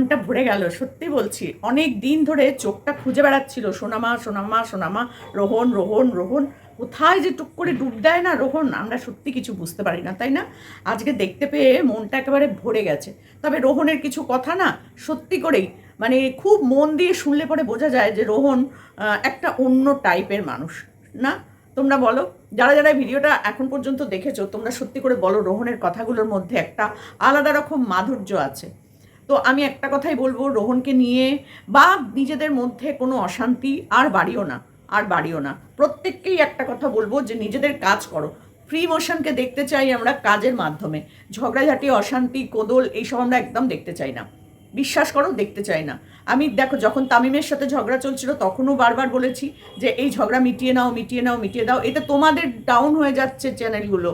মনটা ভরে গেল, সত্যি বলছি। অনেক দিন ধরে চোখটা খুঁজে বেড়াচ্ছিল, সোনামা সোনামা সোনামা, রোহন রোহন রোহন। কোথায় যে টুক করে ডুব দেয় না রোহন, আমরা সত্যি কিছু বুঝতে পারি না, তাই না? আজকে দেখতে পেয়ে মনটা একেবারে ভরে গেছে। তবে রোহনের কিছু কথা না সত্যি করেই মানে খুব মন দিয়ে শুনলে পরে বোঝা যায় যে রোহন একটা অন্য টাইপের মানুষ, না? তোমরা বলো, যারা যারা ভিডিওটা এখন পর্যন্ত দেখেছ, তোমরা সত্যি করে বলো রোহনের কথাগুলোর মধ্যে একটা আলাদা রকম মাধুর্য আছে। তো আমি একটা কথাই বলব, রোহনকে নিয়ে বা নিজেদের মধ্যে কোনো অশান্তি আর বাড়িও না, আর বাড়িও না। প্রত্যেককেই একটা কথা বলব যে নিজেদের কাজ করো। ফ্রি মোশনকে দেখতে চাই আমরা কাজের মাধ্যমে। ঝগড়াঝাটি, অশান্তি, কোদল, এইসব আমরা একদম দেখতে চাই না। বিশ্বাস করো, দেখতে চাই না। আমি দেখো, যখন তামিমের সাথে ঝগড়া চলছিল, তখনও বারবার বলেছি যে এই ঝগড়া মিটিয়ে নাও মিটিয়ে নাও, মিটিয়ে দাও। এতে তোমাদের ডাউন হয়ে যাচ্ছে চ্যানেলগুলো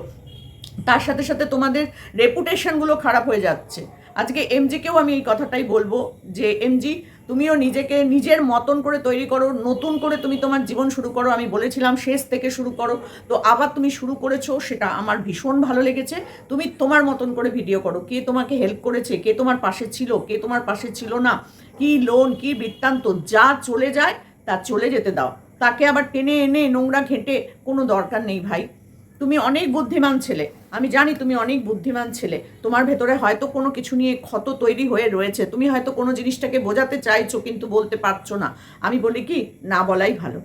তার সাথে সাথে তোমাদের রেপুটেশনগুলো খারাপ হয়ে যাচ্ছে। আজকে এমজিকেও আমি এই কথাটাই বলব যে এমজি তুমিও নিজেকে নিজের মতন করে তৈরি করো, নতুন করে তুমি তোমার জীবন শুরু করো, আমি বলেছিলাম শেষ থেকে শুরু করো। তো আবার তুমি শুরু করেছ, সেটা আমার ভীষণ ভালো লেগেছে। তুমি তোমার মতন করে ভিডিও করো, কে তোমাকে হেল্প করেছে, কে তোমার পাশে ছিল, কে তোমার পাশে ছিল না, কি লোন কি বৃত্তান্ত, যা চলে যায়, তা চলে যেতে দাও। তাকে আবার টেনে এনে নোংরা ঘেঁটে কোনো দরকার নেই ভাই। তুমি অনেক বুদ্ধিমান ছেলে। আমি জানি তুমি অনেক বুদ্ধিমান ছেলে। তোমার ভেতরে হয়তো কোনো কিছু নিয়ে ক্ষত তৈরি হয়ে রয়েছে। তুমি হয়তো কোনো জিনিসটাকে বোঝাতে চাইছো কিন্তু বলতে পারছ না। আমি বলি কি, না বলাই ভালো।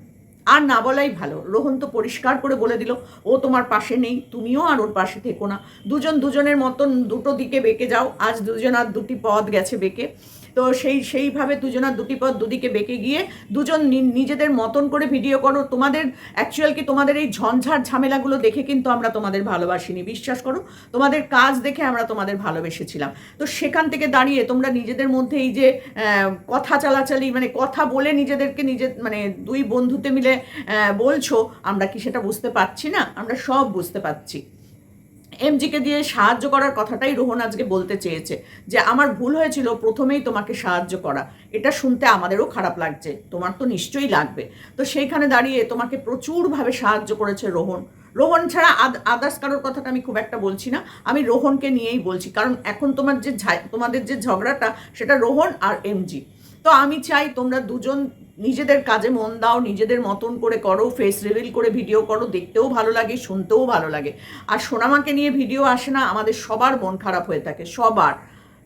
আর না বলাই ভালো। রোহন তো পরিষ্কার করে বলে দিল, ও তোমার পাশে নেই, তুমিও আর ওর পাশে থেকো না। দুজন দুজনের মতন দুটো দিকে বেঁকে যাও। আজ দুজন আর দুটি পথ গেছে বেঁকে। তো সেই, সেইভাবে দুজনার দুটি পথ দুদিকে বেঁকে গিয়ে দুজন নিজেদের মতন করে ভিডিও করো। তোমাদের অ্যাকচুয়াল কি তোমাদের এই ঝঞ্ঝাট ঝামেলাগুলো দেখে কিন্তু আমরা তোমাদের ভালোবাসিনি, বিশ্বাস করো? তোমাদের কাজ দেখে আমরা তোমাদের ভালোবেসেছিলাম। তো সেখান থেকে দাঁড়িয়ে তোমরা নিজেদের মধ্যে এই যে কথা চালাচালি মানে কথা বলে নিজেদেরকে নিজে মানে দুই বন্ধুতে মিলে বলছো, আমরা কি সেটা বুঝতে পারছি না? আমরা সব বুঝতে পারছি। এমজিকে দিয়ে সাহায্য করার কথাটাই রোহন আজকে বলতে চেয়েছে, যে আমার ভুল হয়েছিল, প্রথমেই তোমাকে সাহায্য করা। এটা শুনতে আমাদেরও খারাপ লাগছে, তোমার তো নিশ্চয়ই লাগবে। তো সেইখানে দাঁড়িয়ে তোমাকে প্রচুরভাবে সাহায্য করেছে রোহন। রোহন ছাড়া আদার্স কারোর কথাটা আমি খুব একটা বলছি না, আমি রোহনকে নিয়েই বলছি, কারণ এখন তোমার যে তোমাদের যে ঝগড়াটা, সেটা রোহন আর এমজি তো আমি চাই তোমরা দুজন নিজেদের কাজে মন দাও, নিজেদের মতন করে করো ফেস রিভিল করে ভিডিও করো, দেখতেও ভালো লাগে, শুনতেও ভালো লাগে। আর সোনামাকে নিয়ে ভিডিও আসে না, আমাদের সবার মন খারাপ হয়ে থাকে, সবার।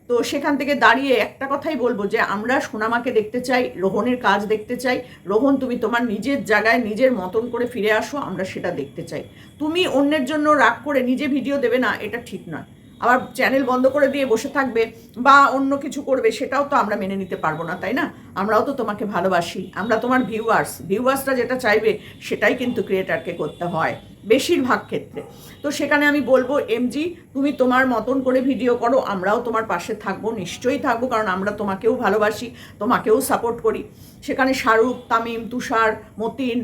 তো সেখান থেকে দাঁড়িয়ে একটা কথাই বলব যে, আমরা সোনামাকে দেখতে চাই, রোহনের কাজ দেখতে চাই। রোহন, তুমি তোমার নিজের জায়গায় নিজের মতন করে ফিরে আসো, আমরা সেটা দেখতে চাই। তুমি অন্যের জন্য রাগ করে নিজে ভিডিও দেবে না, এটা ঠিক নয়। আবার চ্যানেল বন্ধ করে দিয়ে বসে থাকবে বা অন্য কিছু করবে, সেটাও তো আমরা মেনে নিতে পারব না, তাই না? আমরাও তো তোমাকে ভালোবাসি, আমরা তোমার ভিউয়ার্স ভিউয়ার্সরা যেটা চাইবে সেটাই কিন্তু ক্রিয়েটারকে করতে হয়। বেশিরভাগ ক্ষেত্রে। তো সেখানে আমি বলব, এমজি, তুমি তোমার মতন করে ভিডিও করো, আমরাও তোমার পাশে থাকব, নিশ্চয়ই থাকব, কারণ আমরা তোমাকেও ভালোবাসি, তোমাকেও সাপোর্ট করি। সেখানে শাহরুখ, তামিম, তুষার, মতিন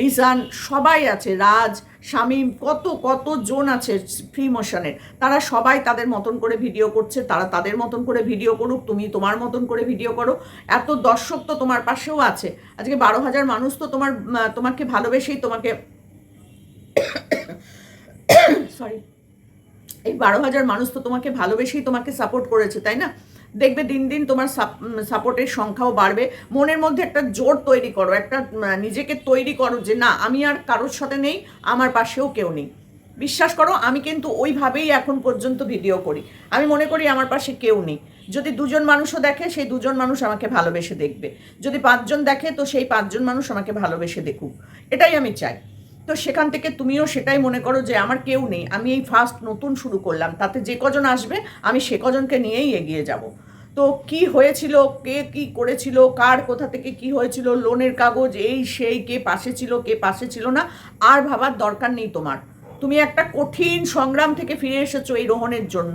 লিজান, সবাই আছে, রাজ, শামীম, কত কত জন আছে ফ্রি মোশনের তারা সবাই তাদের মতন করে ভিডিও করছে, তারা তাদের মতন করে ভিডিও করুক, তুমি তোমার মতন করে ভিডিও করো। এত দর্শক তো তোমার পাশেও আছে। আজকে বারো হাজার মানুষ তো তোমার তোমাকে ভালোবেসেই তোমাকে সরি এই বারো হাজার মানুষ তো তোমাকে ভালোবেসেই তোমাকে সাপোর্ট করেছে, তাই না? দেখবে দিন দিন তোমার সাপোর্টের সংখ্যাও বাড়বে। মনের মধ্যে একটা জোর তৈরি করো, একটা নিজেকে তৈরি করো যে, না, আমি আর কারোর সাথে নেই, আমার পাশেও কেউ নেই। বিশ্বাস করো, আমি কিন্তু ওইভাবেই এখন পর্যন্ত ভিডিও করি। আমি মনে করি আমার পাশে কেউ নেই। যদি দুজন মানুষও দেখে, সেই দুজন মানুষ আমাকে ভালোবেসে দেখবে। যদি পাঁচজন দেখে, তো সেই পাঁচজন মানুষ আমাকে ভালোবেসে দেখুক। এটাই আমি চাই। তো সেখান থেকে তুমিও সেটাই মনে করো যে আমার কেউ নেই। আমি এই ফার্স্ট নতুন শুরু করলাম। তাতে যে কজন আসবে, আমি সে কজনকে নিয়েই এগিয়ে যাব। তো কি হয়েছিল, কে কি করেছিল, কার কোথা থেকে কি হয়েছিল, লোনের কাগজ এই, সেই, কে পাশে ছিল, কে পাশে ছিল না, আর ভাবার দরকার নেই তোমার। তুমি একটা কঠিন সংগ্রাম থেকে ফিরে এসেছ এই রোহনের জন্য।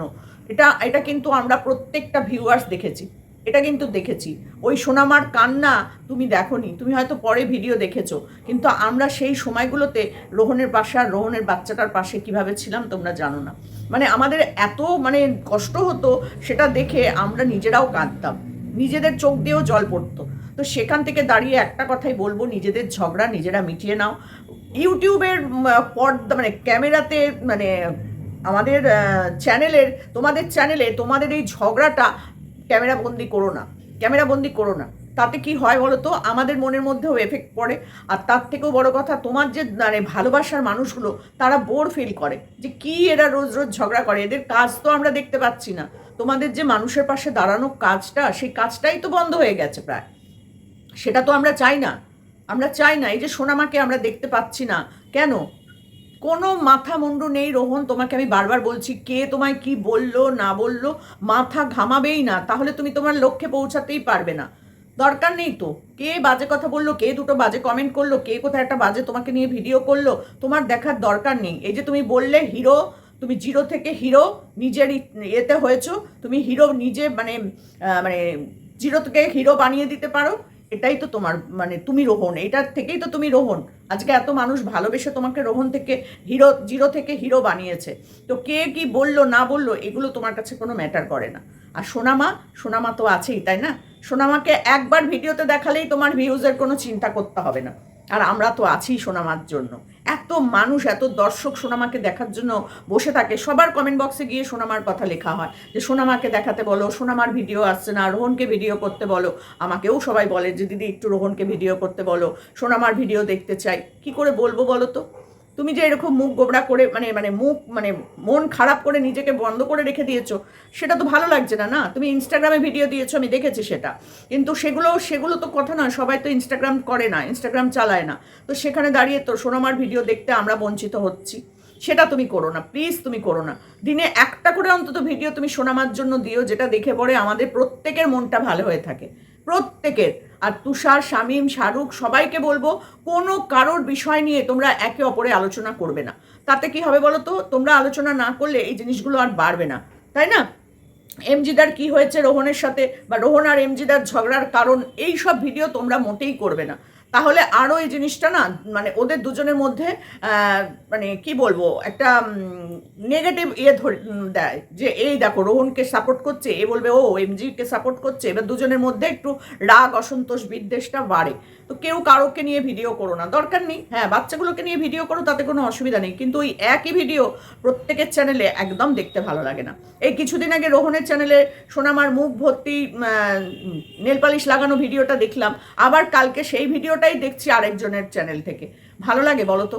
এটা এটা কিন্তু আমরা প্রত্যেকটা ভিউয়ার্স দেখেছি। এটা কিন্তু দেখেছি। ওই সোনামার কান্না তুমি দেখোনি, তুমি হয়তো পরে ভিডিও দেখেছ, কিন্তু আমরা সেই সময়গুলোতে রোহনের পাশে আর রোহনের বাচ্চাটার পাশে কীভাবে ছিলাম তোমরা জানো না। মানে আমাদের এত মানে কষ্ট হতো সেটা দেখে আমরা নিজেরাও কাঁদতাম। নিজেদের চোখ দিয়েও জল পড়তো। তো সেখান থেকে দাঁড়িয়ে একটা কথাই বলব, নিজেদের ঝগড়া নিজেরা মিটিয়ে নাও। ইউটিউবের পর্দা মানে ক্যামেরাতে মানে আমাদের চ্যানেলের, তোমাদের চ্যানেলে তোমাদের এই ঝগড়াটা ক্যামেরা বন্দি করো না। ক্যামেরা বন্দি করো না। তাতে কি হয় বলো তো? আমাদের মনের মধ্যেও এফেক্ট পড়ে। আর তার থেকেও বড় কথা, তোমার যে মানে ভালোবাসার মানুষগুলো, তারা বোর ফিল করে যে, কি এরা রোজ রোজ ঝগড়া করে? এদের কাজ তো আমরা দেখতে পাচ্ছি না। তোমাদের যে, মানুষের পাশে দাঁড়ানো কাজটা, সেই কাজটাই তো বন্ধ হয়ে গেছে প্রায়। সেটা তো আমরা চাই না। আমরা চাই না। এই যে, সোনামাকে আমরা দেখতে পাচ্ছি না। কেন? কোনো মাথা মুন্ডু নেই, রোহন, তোমাকে আমি বারবার বলছি, কে তোমায় কি বলল, না বলল, মাথা ঘামাবেই না, তাহলে তুমি তোমার লক্ষ্যে পৌঁছাতেই পারবে না। দরকার নেই তো, কে বাজে কথা বলল, কে দুটো বাজে কমেন্ট করল, কে কোথায় একটা বাজে তোমাকে নিয়ে ভিডিও করল, তোমার দেখার দরকার নেই। এই যে তুমি বললে হিরো তুমি জিরো থেকে হিরো নিজের এতে হয়েছো, তুমি হিরো নিজে মানে মানে জিরো থেকে হিরো বানিয়ে দিতে পারো। এটাই তো তোমার মানে তুমি রোহন এটার থেকেই তো তুমি রোহন। আজকে এত মানুষ ভালোবেসে তোমাকে রোহন থেকে হিরো, জিরো থেকে হিরো বানিয়েছে। তো কে কি বলল, না বলল, এগুলো তোমার কাছে কোনো ম্যাটার করে না। আর সোনামা সোনামা তো আছেই, তাই না? সোনামাকে একবার ভিডিওতে দেখালেই তোমার ভিউজের কোনো চিন্তা করতে হবে না। আর আমরা তো আছি সোনামার জন্য। এত মানুষ, এত দর্শক সোনামাকে দেখার জন্য বসে থাকে। সবার কমেন্ট বক্সে গিয়ে সোনামার কথা লেখা হয়। যে সোনামাকে দেখাতে বলো, সোনামার ভিডিও আসছে না, রোহনকে ভিডিও করতে বলো। আমাকেও সবাই বলে যে, দিদি, একটু রোহনকে ভিডিও করতে বলো। সোনামার ভিডিও দেখতে চাই। কি করে বলব বলো তো? তুমি যে এরকম মুখ গোবরা করে মানে মানে মুখ মানে মন খারাপ করে নিজেকে বন্ধ করে রেখে দিয়েছ, সেটা তো ভালো লাগছে না না? তুমি ইনস্টাগ্রামে ভিডিও দিয়েছ, আমি দেখেছি সেটা। কিন্তু সেগুলো সেগুলো তো কথা নয়, সবাই তো ইনস্টাগ্রাম করে না ইনস্টাগ্রাম চালায় না। তো সেখানে দাঁড়িয়ে তো সোনামার ভিডিও দেখতে আমরা বঞ্চিত হচ্ছি। সেটা তুমি করো না প্লিজ তুমি করো না। দিনে একটা করে অন্তত ভিডিও তুমি সোনামার জন্য দিও, যেটা দেখে পরে আমাদের প্রত্যেকের মনটা ভালো হয়ে থাকে। প্রত্যেকের। আর তুষার, শামীম, শাহরুখ, সবাইকে বলব, কোনো কারোর বিষয় নিয়ে তোমরা একে অপরে আলোচনা করবে না। তাতে কি হবে বলো তো? তোমরা আলোচনা না করলে এই জিনিসগুলো আর বাড়বে না। তাই না? এমজিদার কি হয়েছে রোহনের সাথে? বা রোহন আর এমজিদার ঝগড়ার কারণ, এই সব ভিডিও তোমরা মোটেই করবে না। তাহলে আরও এই জিনিসটা না মানে ওদের দুজনের মধ্যে মানে কি বলব, একটা নেগেটিভ ইয়ে ধরে দেয়। যে এই দেখো, রোহনকে সাপোর্ট করছে, এ বলবে, ও এমজিকে সাপোর্ট করছে, এবার দুজনের মধ্যে একটু রাগ, অসন্তোষ, বিদ্বেষটা বাড়ে। তো কেউ কারোকে নিয়ে ভিডিও করো না। দরকার নেই। হ্যাঁ বাচ্চাগুলোকে নিয়ে ভিডিও করো, তাতে কোনো অসুবিধা নেই। কিন্তু ওই একই ভিডিও প্রত্যেকের চ্যানেলে একদম দেখতে ভালো লাগে না। এই কিছুদিন আগে রোহনের চ্যানেলে সোনামার মুখ ভর্তি নেল পালিশ লাগানো ভিডিওটা দেখলাম। আবার কালকে সেই ভিডিওটাই দেখছি আরেকজনের চ্যানেল থেকে। ভালো লাগে বলো তো?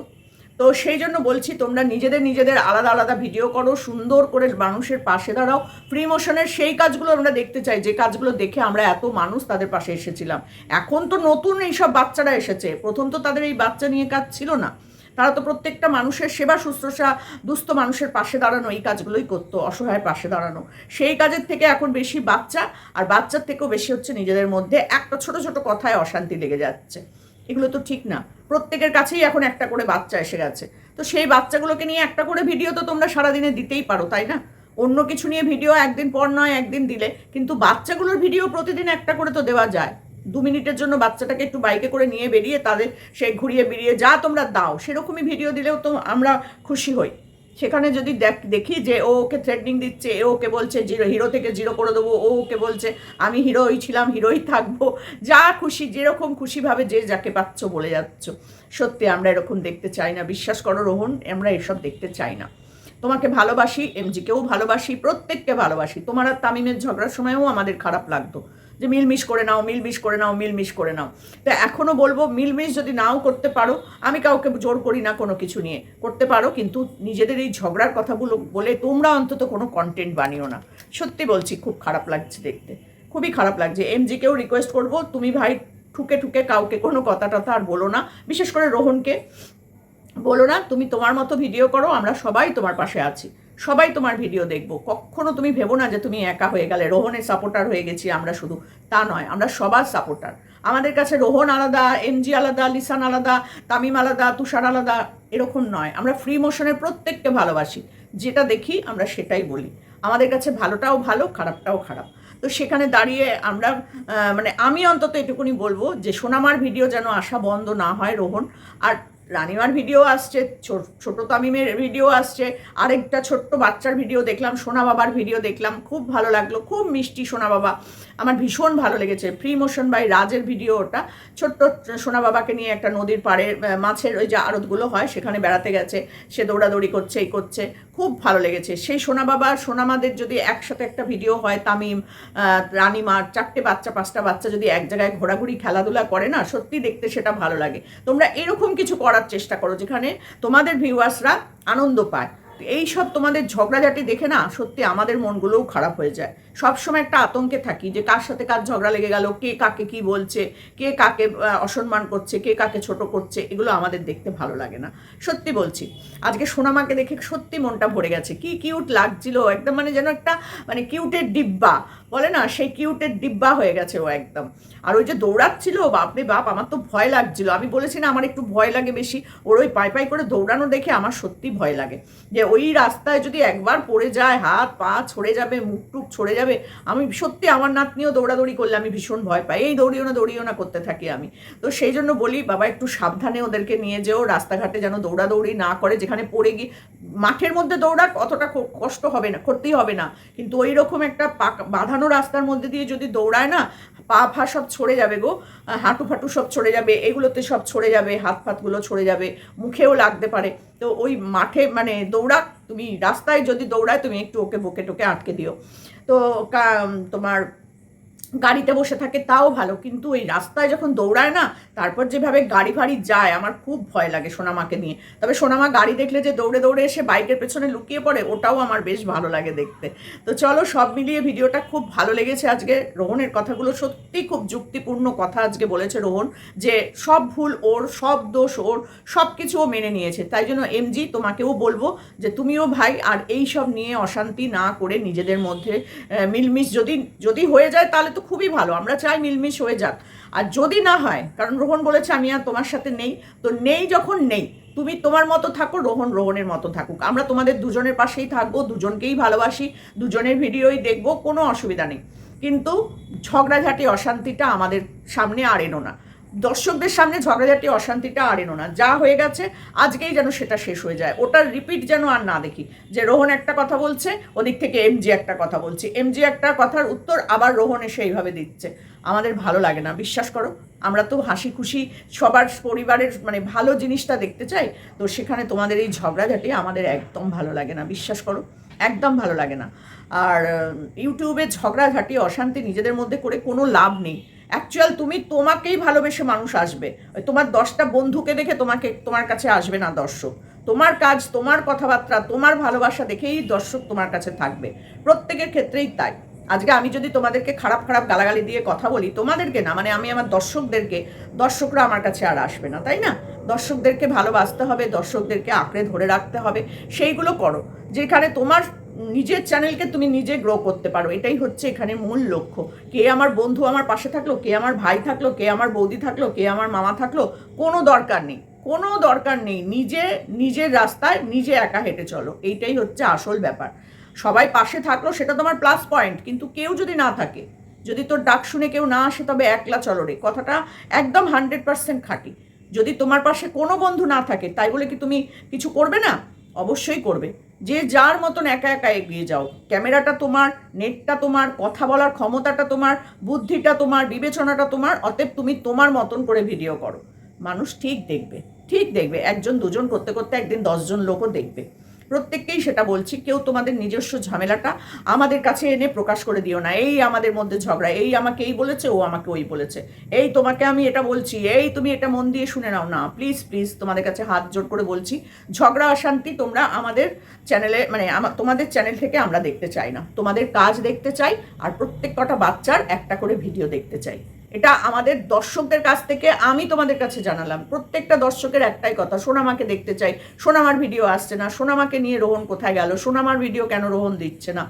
তো সেই জন্য বলছি, তোমরা নিজেদের নিজেদের আলাদা আলাদা ভিডিও করো, সুন্দর করে মানুষের পাশে দাঁড়াও। ফ্রি মোশনের সেই কাজগুলো আমরা দেখতে চাই, যে কাজগুলো দেখে আমরা এত মানুষ তাদের পাশে এসেছিলাম। এখন তো নতুন এইসব বাচ্চারা এসেছে, প্রথম তো তাদের এই বাচ্চা নিয়ে কাজ ছিল না। তারা তো প্রত্যেকটা মানুষের সেবা শুশ্রূষা, দুস্থ মানুষের পাশে দাঁড়ানো, এই কাজগুলোই করতো, অসহায়ের পাশে দাঁড়ানো। সেই কাজের থেকে এখন বেশি বাচ্চা, আর বাচ্চার থেকেও বেশি হচ্ছে নিজেদের মধ্যে একটা ছোট ছোট কথায় অশান্তি লেগে যাচ্ছে। এগুলো তো ঠিক না। প্রত্যেকের কাছেই এখন একটা করে বাচ্চা এসে গেছে। তো সেই বাচ্চাগুলোকে নিয়ে একটা করে ভিডিও তো তোমরা সারাদিনে দিতেই পারো, তাই না? অন্য কিছু নিয়ে ভিডিও একদিন পর নয়, একদিন দিলে, কিন্তু বাচ্চাগুলোর ভিডিও প্রতিদিন একটা করে তো দেওয়া যায়। দু মিনিটের জন্য বাচ্চাটাকে একটু বাইকে করে নিয়ে বেরিয়ে তাদের সে ঘুরিয়ে বেরিয়ে যা তোমরা দাও, সেরকমই ভিডিও দিলেও তো আমরা খুশি হই। সেখানে যদি দেখি যে ও ওকে থ্রেডনিং দিচ্ছে, এ ওকে বলছে, জিরো হিরো থেকে জিরো করে দেবো ও ওকে বলছে, আমি হিরোই ছিলাম হিরোই থাকব যা খুশি, যেরকম খুশিভাবে যে যাকে পাচ্ছ বলে যাচ্ছ। সত্যি আমরা এরকম দেখতে চাই না, বিশ্বাস করো রোহন, আমরা এসব দেখতে চাই না। তোমাকে ভালোবাসি এমজিকেও ভালোবাসি, প্রত্যেককে ভালোবাসি। তোমার আর তামিমের ঝগড়ার সময়ও আমাদের খারাপ লাগতো। যে মিলমিশ করে নাও, মিলমিশ করে নাও, মিলমিশ করে নাও। তো এখনও বলব, মিলমিশ যদি নাও করতে পারো, আমি কাউকে জোর করি না কোনো কিছু নিয়ে। করতে পারো, কিন্তু নিজেদের এই ঝগড়ার কথাগুলো বলে তোমরা অন্তত কোনো কন্টেন্ট বানিও না। সত্যি বলছি, খুব খারাপ লাগছে দেখতে। খুবই খারাপ লাগছে। এমজিকেও রিকোয়েস্ট করব, তুমি ভাই ঠুকে ঠুকে কাউকে কোনো কথা টথা আর বলো না। বিশেষ করে রোহনকে। বলো না, তুমি তোমার মতো ভিডিও করো, আমরা সবাই তোমার পাশে আছি। সবাই তোমার ভিডিও দেখব। কখনো তুমি ভেবো না যে তুমি একা হয়ে গেলে। রোহনের সাপোর্টার হয়ে গেছি আমরা শুধু। তা নয়, আমরা সবার সাপোর্টার আমাদের কাছে রোহন আলাদা, এমজি আলাদা, লিসান আলাদা, তামিম আলাদা, তুষার আলাদা, এরকম নয়। আমরা ফ্রি মোশনের প্রত্যেককে ভালোবাসি। যেটা দেখি আমরা সেটাই বলি। আমাদের কাছে ভালোটাও ভালো, খারাপটাও খারাপ। তো সেখানে দাঁড়িয়ে আমরা মানে আমি অন্তত এটুকুনি বলব যে সোনামার ভিডিও যেন আসা বন্ধ না হয় রোহন। আর রানিমার ভিডিও আসছে ছোট তামিমের ভিডিও আসছে, আরেকটা ছোট্ট বাচ্চার ভিডিও দেখলাম, সোনা বাবার ভিডিও দেখলাম, খুব ভালো লাগল, খুব মিষ্টি সোনা বাবা। আমার ভীষণ ভালো লেগেছে ফ্রি মোশন বাই রাজের ভিডিও ওটা। ছোট্ট সোনা বাবাকে নিয়ে একটা নদীর পাড়ে মাছের ওই যে আড়তগুলো হয়, সেখানে বেড়াতে গেছে, সে দৌড়াদৌড়ি করছে, এই করছে, খুব ভালো লেগেছে। সেই সোনা বাবা, সোনামাদের যদি একসাথে একটা ভিডিও হয়, তামিম রানিমার চারটে বাচ্চা, পাঁচটা বাচ্চা যদি এক জায়গায় ঘোরাঘুরি, খেলাধুলা করে না, সত্যি দেখতে সেটা ভালো লাগে। তোমরা এরকম কিছু করার চেষ্টা করো যেখানে তোমাদের ভিউয়ার্সরা আনন্দ পায়। এই সব তোমাদের ঝগড়াঝাটি দেখে না সত্যি আমাদের মনগুলোও খারাপ হয়ে যায়। সব সময় একটা আতঙ্কে থাকি যে কার সাথে কার ঝগড়া লেগে গেল, কে কাকে কি বলছে, কে কাকে অসম্মান করছে, কে কাকে ছোট করছে, এগুলো আমাদের দেখতে ভালো লাগে না। সত্যি বলছি, আজকে সোনামাকে দেখে সত্যি মনটা ভরে গেছে। কি কিউট লাগছিল, একদম মানে যেন একটা মানে কিউটের ডিব্বা, বলে না? সেই কিউটের ডিব্বা হয়ে গেছে ও একদম। আর ওই যে দৌড়াচ্ছিল, বাপরে বাপ, আমার তো ভয় লাগছিল। আমি বলেছি না, আমার একটু ভয় লাগে বেশি। ওর ওই পাই পাই করে দৌড়ানো দেখে আমার সত্যি ভয় লাগে। যে ওই রাস্তায় যদি একবার পড়ে যায়, হাত, পা ছড়ে যাবে, মুখ টুক ছড়ে যাবে, আমি সত্যি আমার নাতনিও দৌড়াদৌড়ি করলে আমি ভীষণ ভয় পাই। এই দৌড়িও না দৌড়িও না করতে থাকি আমি। তো সেই জন্য বলি, বাবা একটু সাবধানে ওদেরকে নিয়ে যেও, রাস্তাঘাটে যেন দৌড়াদৌড়ি না করে, যেখানে পড়ে গিয়ে, মাঠের মধ্যে দৌড়াক অতটা কষ্ট হবে না করতেই হবে না। কিন্তু ওই রকম একটা পাক- বাঁধানো রাস্তার মধ্যে দিয়ে যদি দৌড়ায় না, পা ফা সব ছড়ে যাবে গো, হাঁটু ফাটু সব ছড়ে যাবে, এগুলোতে সব ছড়ে যাবে, হাত ফাতগুলো ছড়ে যাবে, মুখেও লাগতে পারে। তো ওই মাঠে মানে দৌড়া তুমি রাস্তায় যদি দৌড়ায় তুমি একটু ওকে বকে টোকে আটকে দিও। তো তোমার গাড়িতে বসে থাকে, তাও ভালো। কিন্তু ওই রাস্তায় যখন দৌড়ায় না, তারপর যেভাবে গাড়ি ফাড়ি যায়, আমার খুব ভয় লাগে সোনামাকে নিয়ে। তবে সোনামা গাড়ি দেখলে যে দৌড়ে দৌড়ে এসে বাইকের পেছনে লুকিয়ে পড়ে, ওটাও আমার বেশ ভালো লাগে দেখতে। তো চলো সব মিলিয়ে ভিডিওটা খুব ভালো লেগেছে আজকে। রোহনের কথাগুলো সত্যি খুব যুক্তিপূর্ণ কথা আজকে বলেছে রোহন, যে সব ভুল ওর, সব দোষ ওর, সব কিছু ও মেনে নিয়েছে। তাই জন্য এমজি, তোমাকেও বলব যে তুমিও ভাই, আর এই সব নিয়ে অশান্তি না করে নিজেদের মধ্যে মিলমিশ যদি যদি হয়ে যায় তাহলে তো খুবই ভালো, আমরা চাই মিলমিশ হয়ে যাক। আর যদি না হয়, কারণ রোহন বলেছে আমি আর তোমার সাথে নেই, তো নেই যখন নেই, তুমি তোমার মতো থাকো, রোহন রোহনের মতো থাকুক। আমরা তোমাদের দুজনের পাশেই থাকব, দুজনকেই ভালোবাসি, দুজনের ভিডিওই দেখব, কোনো অসুবিধা নেই। কিন্তু ঝগড়াঝাটি, অশান্তিটা আমাদের সামনে আর এনো না। দর্শকদের সামনে ঝগড়াঝাটি, অশান্তিটা আর এনো না। যা হয়ে গেছে, আজকেই যেন সেটা শেষ হয়ে যায়। ওটার রিপিট যেন আর না দেখি। যে রোহন একটা কথা বলছে, ওদিক থেকে এমজি একটা কথা বলছে। এমজি একটা কথার উত্তর আবার রোহন এসে এইভাবে দিচ্ছে। আমাদের ভালো লাগে না, বিশ্বাস করো। আমরা তো হাসি খুশি, সবার পরিবারের মানে ভালো জিনিসটা দেখতে চাই। তো সেখানে তোমাদের এই ঝগড়াঝাটি আমাদের একদম ভালো লাগে না, বিশ্বাস করো। একদম ভালো লাগে না। আর ইউটিউবে ঝগড়াঝাটি, অশান্তি নিজেদের মধ্যে করে কোনো লাভ নেই। অ্যাকচুয়াল তুমি তোমাকেই ভালোবেসে মানুষ আসবে। তোমার দশটা বন্ধুকে দেখে তোমাকে, তোমার কাছে আসবে না দর্শক। তোমার কাজ, তোমার কথাবার্তা, তোমার ভালোবাসা দেখেই দর্শক তোমার কাছে থাকবে। প্রত্যেকের ক্ষেত্রেই তাই। আজকে আমি যদি তোমাদেরকে খারাপ খারাপ গালাগালি দিয়ে কথা বলি, তোমাদেরকে না মানে আমি আমার দর্শকদেরকে, দর্শকরা আমার কাছে আর আসবে না, তাই না? দর্শকদেরকে ভালোবাসতে হবে, দর্শকদেরকে আঁকড়ে ধরে রাখতে হবে, সেইগুলো করো। যেখানে তোমার নিজের চ্যানেলকে তুমি নিজে গ্রো করতে পারো। এটাই হচ্ছে এখানে মূল লক্ষ্য। কে আমার বন্ধু আমার পাশে থাকল, কে আমার ভাই থাকল, কে আমার বৌদি থাকল, কে আমার মামা থাকল, কোনো দরকার নেই। কোনো দরকার নেই। নিজে, নিজের রাস্তায় নিজে একা হেঁটে চলো। এইটাই হচ্ছে আসল ব্যাপার। সবাই পাশে থাকল, সেটা তোমার প্লাস পয়েন্ট কিন্তু কেউ যদি না থাকে, যদি তোর ডাক শুনে কেউ না আসে, তবে একলা চলো রে। কথাটা একদম হান্ড্রেড পার্সেন্ট খাঁটি। যদি তোমার পাশে কোনো বন্ধু না থাকে, তাই বলে কি তুমি কিছু করবে না? অবশ্যই করবে। যে যার মতন একা একা এগিয়ে যাও। ক্যামেরাটা তোমার, নেটটা তোমার, কথা বলার ক্ষমতাটা তোমার, বুদ্ধিটা তোমার, বিবেচনাটা তোমার, অতএব তুমি তোমার মতন করে ভিডিও করো। মানুষ ঠিক দেখবে ঠিক দেখবে। একজন, দুজন, করতে করতে একদিন দশজন লোকও দেখবে। প্রত্যেককেই সেটা বলছি, কেউ তোমাদের নিজস্ব ঝামেলাটা আমাদের কাছে এনে প্রকাশ করে দিও না। এই আমাদের মধ্যে ঝগড়া, এই আমাকে এই বলেছে, ও আমাকে ওই বলেছে। এই তোমাকে আমি এটা বলছি, এই তুমি এটা মন দিয়ে শুনে নাও। না প্লিজ প্লিজ তোমাদের কাছে হাত জোর করে বলছি, ঝগড়া, অশান্তি তোমরা আমাদের চ্যানেলে মানে তোমাদের চ্যানেল থেকে আমরা দেখতে চাই না। তোমাদের কাজ দেখতে চাই, আর প্রত্যেক কটা বাচ্চার একটা করে ভিডিও দেখতে চাই। এটা আমাদের দর্শকদের কাছ থেকে আমি তোমাদের কাছে জানালাম। প্রত্যেকটা দর্শকের একটাই কথা, সোনামাকে দেখতে চাই। সোনামার ভিডিও আসছে না, সোনামাকে নিয়ে রোহন কোথায় গেল, সোনামার ভিডিও কেন রোহন দিচ্ছে না?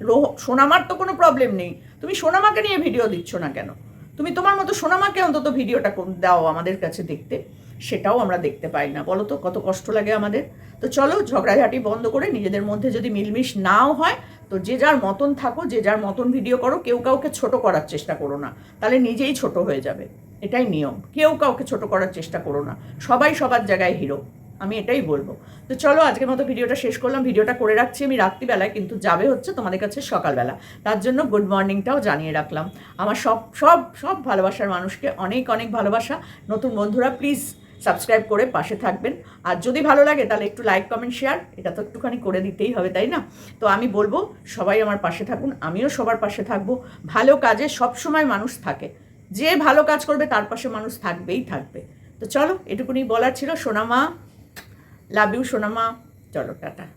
রোহ, সোনামার তো কোনো প্রবলেম নেই। তুমি সোনামাকে নিয়ে ভিডিও দিচ্ছ না কেন? তুমি তোমার মতো সোনামাকে অন্তত ভিডিওটা দাও আমাদের কাছে দেখতে। সেটাও আমরা দেখতে পাই না। বলো তো, কত কষ্ট লাগে আমাদের? তো চলো, ঝগড়াঝাটি বন্ধ করে নিজেদের মধ্যে যদি মিলমিশ নাও হয় তো যে যার মতন থাকো, যে যার মতন ভিডিও করো, কেউ কাউকে ছোট করার চেষ্টা করো না। তাহলে নিজেই ছোট হয়ে যাবে। এটাই নিয়ম। কেউ কাউকে ছোট করার চেষ্টা করো না। সবাই সবার জায়গায় হিরো আমি এটাই বলব। তো চলো, আজকের মতো ভিডিওটা শেষ করলাম। ভিডিওটা করে রাখছি আমি রাত্রিবেলায়, কিন্তু যাবে হচ্ছে তোমাদের কাছে সকালবেলা। তার জন্য গুড মর্নিংটাও জানিয়ে রাখলাম। আমার সব সব সব ভালোবাসার মানুষকে অনেক অনেক ভালোবাসা। নতুন বন্ধুরা প্লিজ সাবস্ক্রাইব করে পাশে থাকবেন। আর যদি ভালো লাগে, তাহলে একটু লাইক কমেন্ট শেয়ার এটা তো একটুখানি করে দিতেই হবে, তাই না? তো আমি বলব, সবাই আমার পাশে থাকুন, আমিও সবার পাশে থাকব। ভালো কাজে সবসময় মানুষ থাকে। যে ভালো কাজ করবে, তার পাশে মানুষ থাকবেই থাকবে। তো চলো, এটুকুনি বলার ছিল। সোনামা লাভ ইউ সোনামা। চলো, টাটা।